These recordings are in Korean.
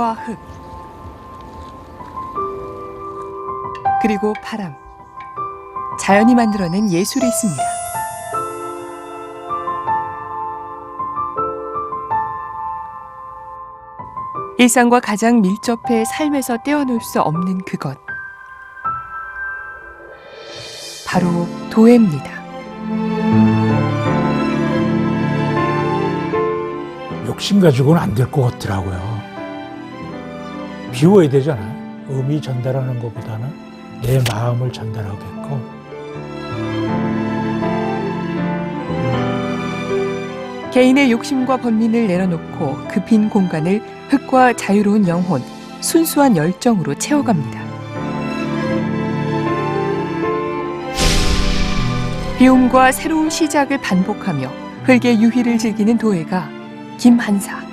불과 흙 그리고 바람 자연이 만들어낸 예술이 있습니다. 일상과 가장 밀접해 삶에서 떼어놓을 수 없는 그것 바로 도예입니다. 욕심 가지고는 안 될 것 같더라고요. 비워야 되잖아. 의미 전달하는 것보다는 내 마음을 전달하겠고 개인의 욕심과 번민을 내려놓고 그 빈 공간을 흙과 자유로운 영혼, 순수한 열정으로 채워갑니다. 비움과 새로운 시작을 반복하며 흙의 유희를 즐기는 도예가 김한사.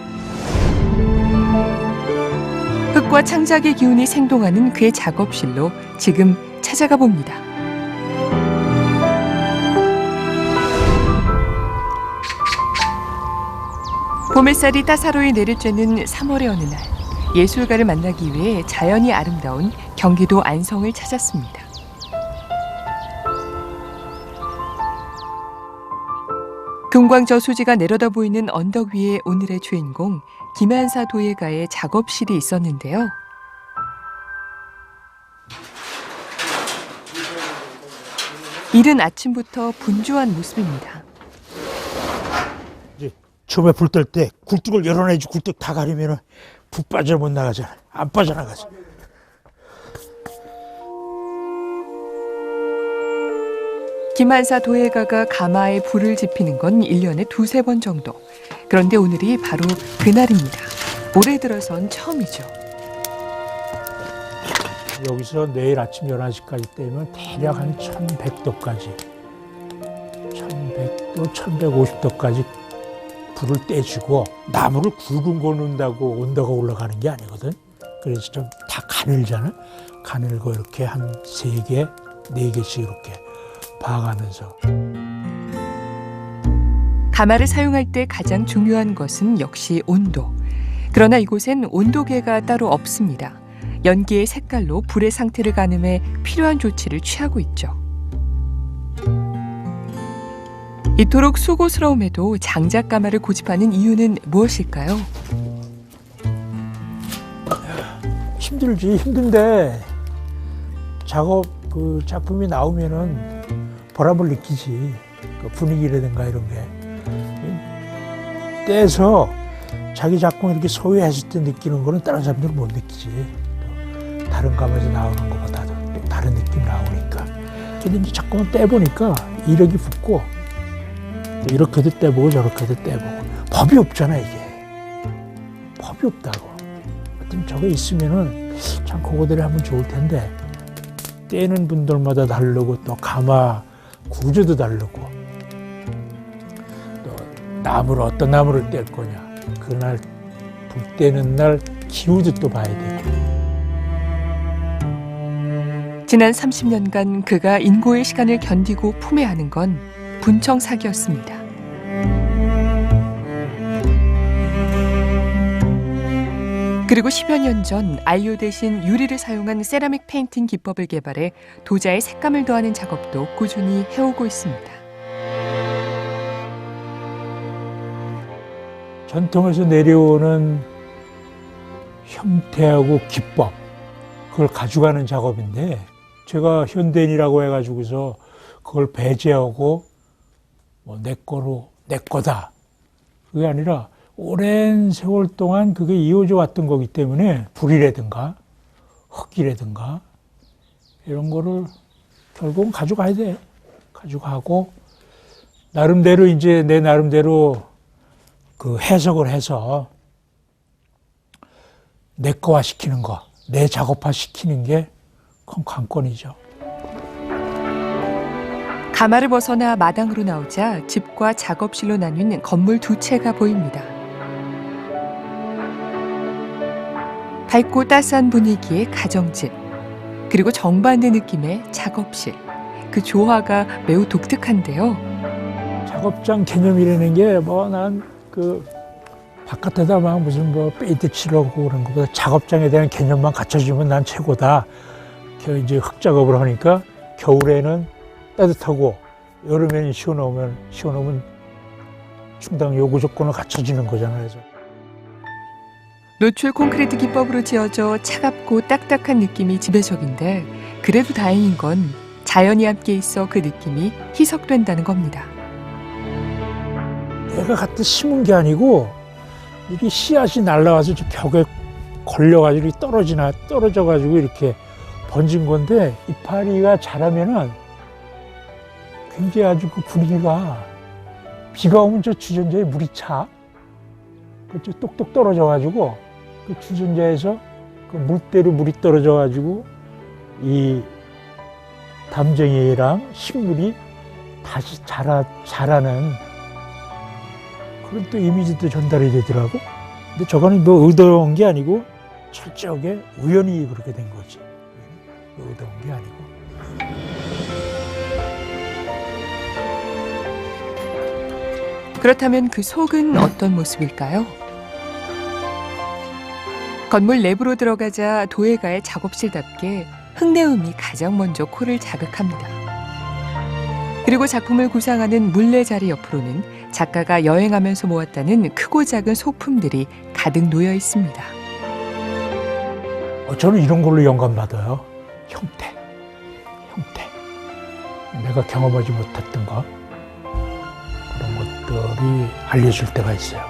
흙과 창작의 기운이 생동하는 그의 작업실로 지금 찾아가 봅니다. 봄햇살이 따사로이 내리쬐는 3월의 어느 날 예술가를 만나기 위해 자연이 아름다운 경기도 안성을 찾았습니다. 금광저 수지가 내려다 보이는 언덕 위에 오늘의 주인공 김한사 도예가의 작업실이 있었는데요. 이른 아침부터 분주한 모습입니다. 이제 처음에 불 뜰 때 굴뚝을 열어내지 굴뚝 다 가리면은 불 빠져 못 나가잖아. 안 빠져나가지. 김한사 도예가가 가마에 불을 지피는 건 1년에 두세 번 정도. 그런데 오늘이 바로 그날입니다. 올해 들어선 처음이죠. 여기서 내일 아침 11시까지 떼면 대략 한 1100도까지 1100도, 1150도까지 불을 떼주고 나무를 굵은 거 넣는다고 온도가 올라가는 게 아니거든. 그래서 좀 다 가늘잖아. 가늘고 이렇게 한 세 개, 네 개씩 이렇게 봐가면서 가마를 사용할 때 가장 중요한 것은 역시 온도. 그러나 이곳엔 온도계가 따로 없습니다. 연기의 색깔로 불의 상태를 가늠해 필요한 조치를 취하고 있죠. 이토록 수고스러움에도 장작 가마를 고집하는 이유는 무엇일까요? 힘들지 힘든데 작업 그 작품이 나오면은 보람을 느끼지. 그 분위기라든가 이런 게. 떼서 자기 작품 이렇게 소유했을 때 느끼는 거는 다른 사람들은 못 느끼지. 또 다른 감에서 나오는 것보다도 또 다른 느낌 나오니까. 근데 이제 작품을 떼보니까 이력이 붙고 또 이렇게도 떼보고 저렇게도 떼보고 법이 없잖아 이게. 법이 없다고. 하여튼 저게 있으면은 참 그거들이 하면 좋을 텐데. 떼는 분들마다 다르고 또 가마 구조도 다르고 또 나무를 어떤 나무를 뗄 거냐 그날 불 떼는 날 기후도 또 봐야 되고 지난 30년간 그가 인고의 시간을 견디고 품에 안은 건 분청사기였습니다. 그리고 10여 년전 아이오 대신 유리를 사용한 세라믹 페인팅 기법을 개발해 도자의 색감을 더하는 작업도 꾸준히 해오고 있습니다. 전통에서 내려오는 형태하고 기법 그걸 가져가는 작업인데 제가 현대인이라고 해가지고서 그걸 배제하고 뭐 내 거로 내 거다 그게 아니라 오랜 세월 동안 그게 이어져 왔던 거기 때문에 불이라든가 흙이라든가 이런 거를 결국은 가져가야 돼 가져가고 나름대로 이제 내 나름대로 그 해석을 해서 내 거화 시키는 거, 내 작업화 시키는 게 그건 관건이죠. 가마를 벗어나 마당으로 나오자 집과 작업실로 나뉜 건물 두 채가 보입니다. 밝고 따스한 분위기의 가정집, 그리고 정반대 느낌의 작업실. 그 조화가 매우 독특한데요. 작업장 개념이라는 게 뭐 난 그 바깥에다 막 무슨 뭐 페인트 칠하고 그런 것보다 작업장에 대한 개념만 갖춰주면 난 최고다. 그 이제 흙 작업을 하니까 겨울에는 따뜻하고 여름에는 시원하면 시원하면 충당 요구 조건을 갖춰주는 거잖아요. 그래서 노출 콘크리트 기법으로 지어져 차갑고 딱딱한 느낌이 지배적인데 그래도 다행인 건 자연이 함께 있어 그 느낌이 희석된다는 겁니다. 내가 갖다 심은 게 아니고 이게 씨앗이 날라와서 저 벽에 걸려가지고 떨어지나 떨어져가지고 이렇게 번진 건데 이파리가 자라면은 굉장히 아주 그 분위기가 비가 오면 저 주전자에 물이 차. 그저 똑똑 떨어져가지고 그 주전자에서 그 물대로 물이 떨어져 가지고 이 담쟁이랑 식물이 다시 자라 자라는 그런 또 이미지도 전달이 되더라고. 근데 저거는 뭐 의도한 게 아니고 철저하게 우연히 그렇게 된 거지. 의도한 게 아니고. 그렇다면 그 속은 어떤 모습일까요? 건물 내부로 들어가자 도예가의 작업실답게 흙내음이 가장 먼저 코를 자극합니다. 그리고 작품을 구상하는 물레 자리 옆으로는 작가가 여행하면서 모았다는 크고 작은 소품들이 가득 놓여 있습니다. 어, 저는 이런 걸로 영감 받아요. 형태, 형태. 내가 경험하지 못했던 것 그런 것들이 알려줄 때가 있어요.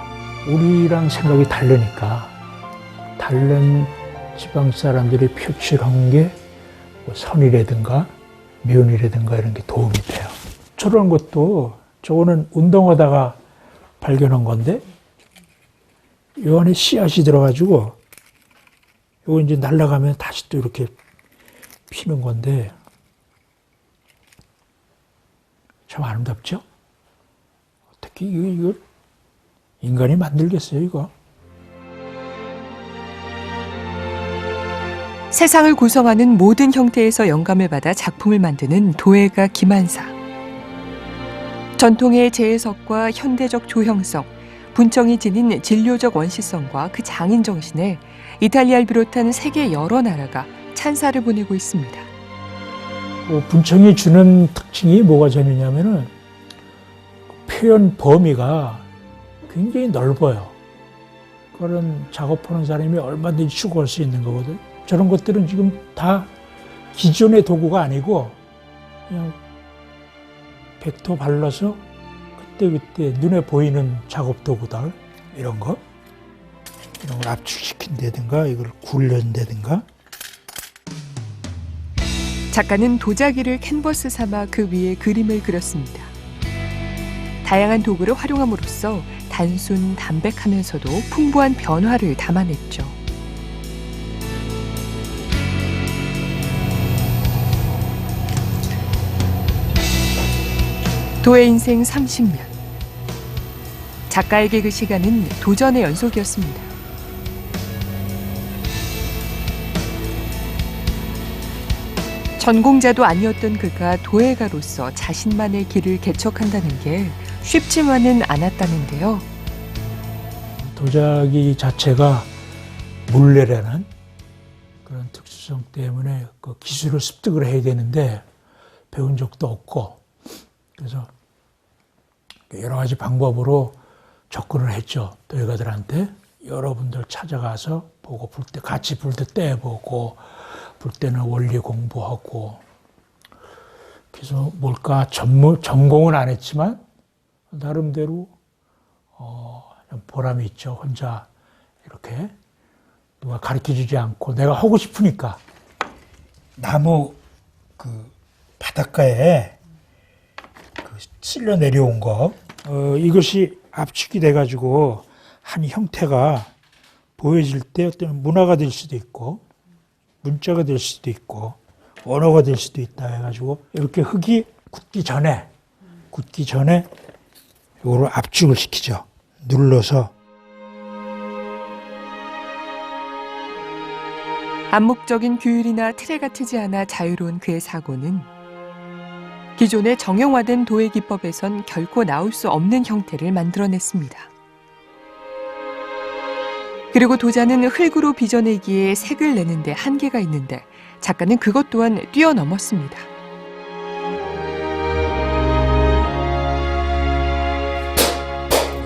우리랑 생각이 다르니까 다른 지방 사람들이 표출한 게 뭐 선이라든가 면이라든가 이런 게 도움이 돼요. 저런 것도 저거는 운동하다가 발견한 건데 요 안에 씨앗이 들어가지고 요거 이제 날아가면 다시 또 이렇게 피는 건데 참 아름답죠? 이거, 이거 인간이 만들겠어요, 이거? 세상을 구성하는 모든 형태에서 영감을 받아 작품을 만드는 도예가 김한사. 전통의 재해석과 현대적 조형성, 분청이 지닌 진료적 원시성과 그 장인 정신에 이탈리아를 비롯한 세계 여러 나라가 찬사를 보내고 있습니다. 뭐 분청이 주는 특징이 뭐가 재미냐면은 표현 범위가 굉장히 넓어요. 그런 작업하는 사람이 얼마든지 추구할 수 있는 거거든. 저런 것들은 지금 다 기존의 도구가 아니고 그냥 백토 발라서 그때그때 눈에 보이는 작업 도구들 이런 거 이런 걸 압축시킨다든가 이걸 굴린다든가 작가는 도자기를 캔버스 삼아 그 위에 그림을 그렸습니다. 다양한 도구를 활용함으로써 단순 담백하면서도 풍부한 변화를 담아냈죠. 도의 인생 30년. 작가에게 그 시간은 도전의 연속이었습니다. 전공자도 아니었던 그가 도예가로서 자신만의 길을 개척한다는 게 쉽지만은 않았다는데요. 도자기 자체가 물레라는 그런 특수성 때문에 그 기술을 습득을 해야 되는데 배운 적도 없고 그래서 여러 가지 방법으로 접근을 했죠. 도예가들한테 여러분들 찾아가서 보고 불 때 같이 불 때 떼보고 불 때는 원리 공부하고 그래서 뭘까 전문 전공은 안 했지만 나름대로 어, 좀 보람이 있죠. 혼자 이렇게 누가 가르쳐 주지 않고 내가 하고 싶으니까 나무 그 바닷가에 그 쓸려 내려온 거 어, 이것이 압축이 돼 가지고 한 형태가 보여질 때 어떤 문화가 될 수도 있고 문자가 될 수도 있고 언어가 될 수도 있다 해가지고 이렇게 흙이 굳기 전에 굳기 전에 이거를 압축을 시키죠. 눌러서 암묵적인 규율이나 틀에 갇히지 않아 자유로운 그의 사고는 기존의 정형화된 도예 기법에선 결코 나올 수 없는 형태를 만들어냈습니다. 그리고 도자는 흙으로 빚어내기에 색을 내는데 한계가 있는데 작가는 그것 또한 뛰어넘었습니다.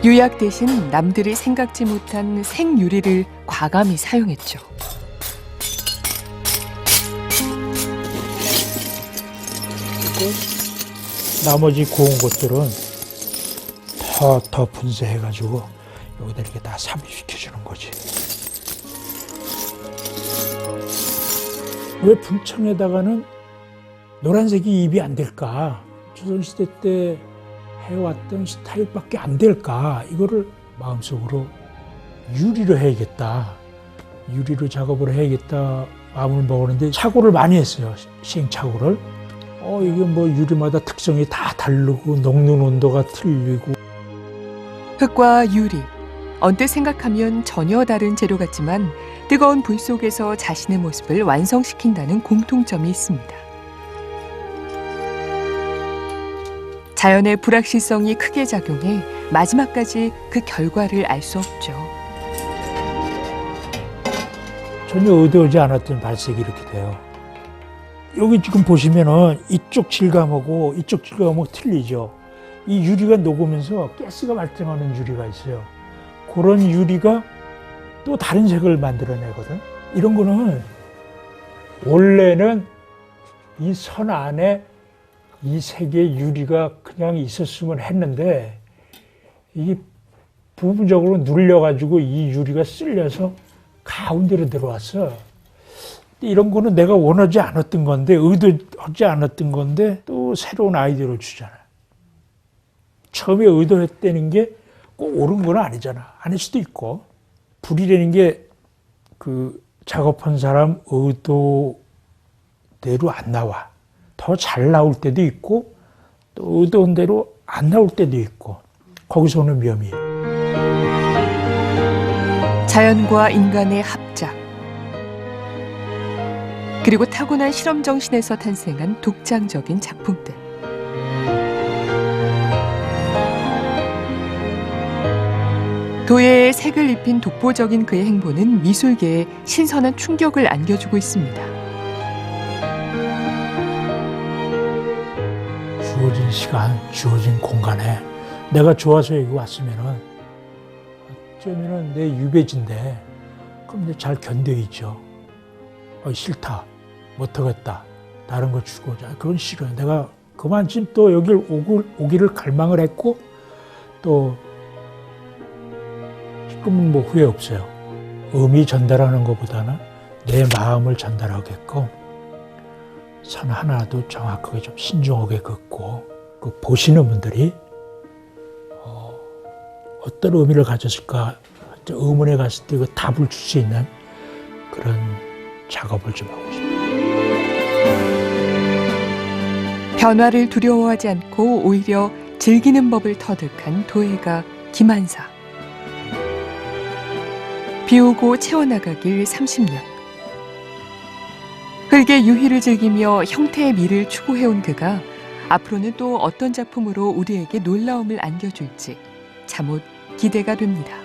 유약 대신 남들이 생각지 못한 생유리를 과감히 사용했죠. 나머지 고운 것들은 더, 더 분쇄해가지고 여기다 이렇게 다 삽입시켜주는 거지. 왜 분청에다가는 노란색이 입이 안 될까? 조선시대 때 해왔던 스타일밖에 안 될까? 이거를 마음속으로 유리로 해야겠다. 유리로 작업을 해야겠다 마음을 먹었는데 착오를 많이 했어요. 시행착오를. 어, 이게 뭐 유리마다 특성이 다 다르고 녹는 온도가 틀리고 흙과 유리. 언뜻 생각하면 전혀 다른 재료 같지만 뜨거운 불 속에서 자신의 모습을 완성시킨다는 공통점이 있습니다. 자연의 불확실성이 크게 작용해 마지막까지 그 결과를 알 수 없죠. 전혀 의도하지 않았던 발색이 이렇게 돼요. 여기 지금 보시면은 이쪽 질감하고 이쪽 질감하고 틀리죠. 이 유리가 녹으면서 가스가 발생하는 유리가 있어요. 그런 유리가 또 다른 색을 만들어내거든. 이런 거는 원래는 이 선 안에 이 색의 유리가 그냥 있었으면 했는데 이게 부분적으로 눌려가지고 이 유리가 쓸려서 가운데로 들어왔어. 이런 거는 내가 원하지 않았던 건데 의도하지 않았던 건데 또 새로운 아이디어를 주잖아. 처음에 의도했다는 게 꼭 옳은 건 아니잖아. 아닐 수도 있고 불이라는 게 그 작업한 사람 의도대로 안 나와. 더 잘 나올 때도 있고 또 의도한 대로 안 나올 때도 있고 거기서 오는 위험이. 자연과 인간의 합작. 그리고 타고난 실험 정신에서 탄생한 독창적인 작품들. 도예에 색을 입힌 독보적인 그의 행보는 미술계에 신선한 충격을 안겨주고 있습니다. 주어진 시간, 주어진 공간에 내가 좋아서 여기 왔으면은 어쩌면은 내 유배지인데 그럼 잘 견뎌 있죠. 어, 싫다, 못하겠다, 다른 거 주고 자 그건 싫어요. 내가 그만큼 또 여길 오길, 오기를 갈망을 했고 또 지금은 뭐 후회 없어요. 의미 전달하는 것보다는 내 마음을 전달하게끔 선 하나도 정확하게 좀 신중하게 긋고 그 보시는 분들이 어, 어떤 의미를 가졌을까 저 의문에 갔을 때 그 답을 줄 수 있는 그런 작업을 좀 하고 변화를 두려워하지 않고 오히려 즐기는 법을 터득한 도예가 김한사. 비우고 채워나가길 30년. 흙의 유희를 즐기며 형태의 미를 추구해온 그가 앞으로는 또 어떤 작품으로 우리에게 놀라움을 안겨줄지 잠옷 기대가 됩니다.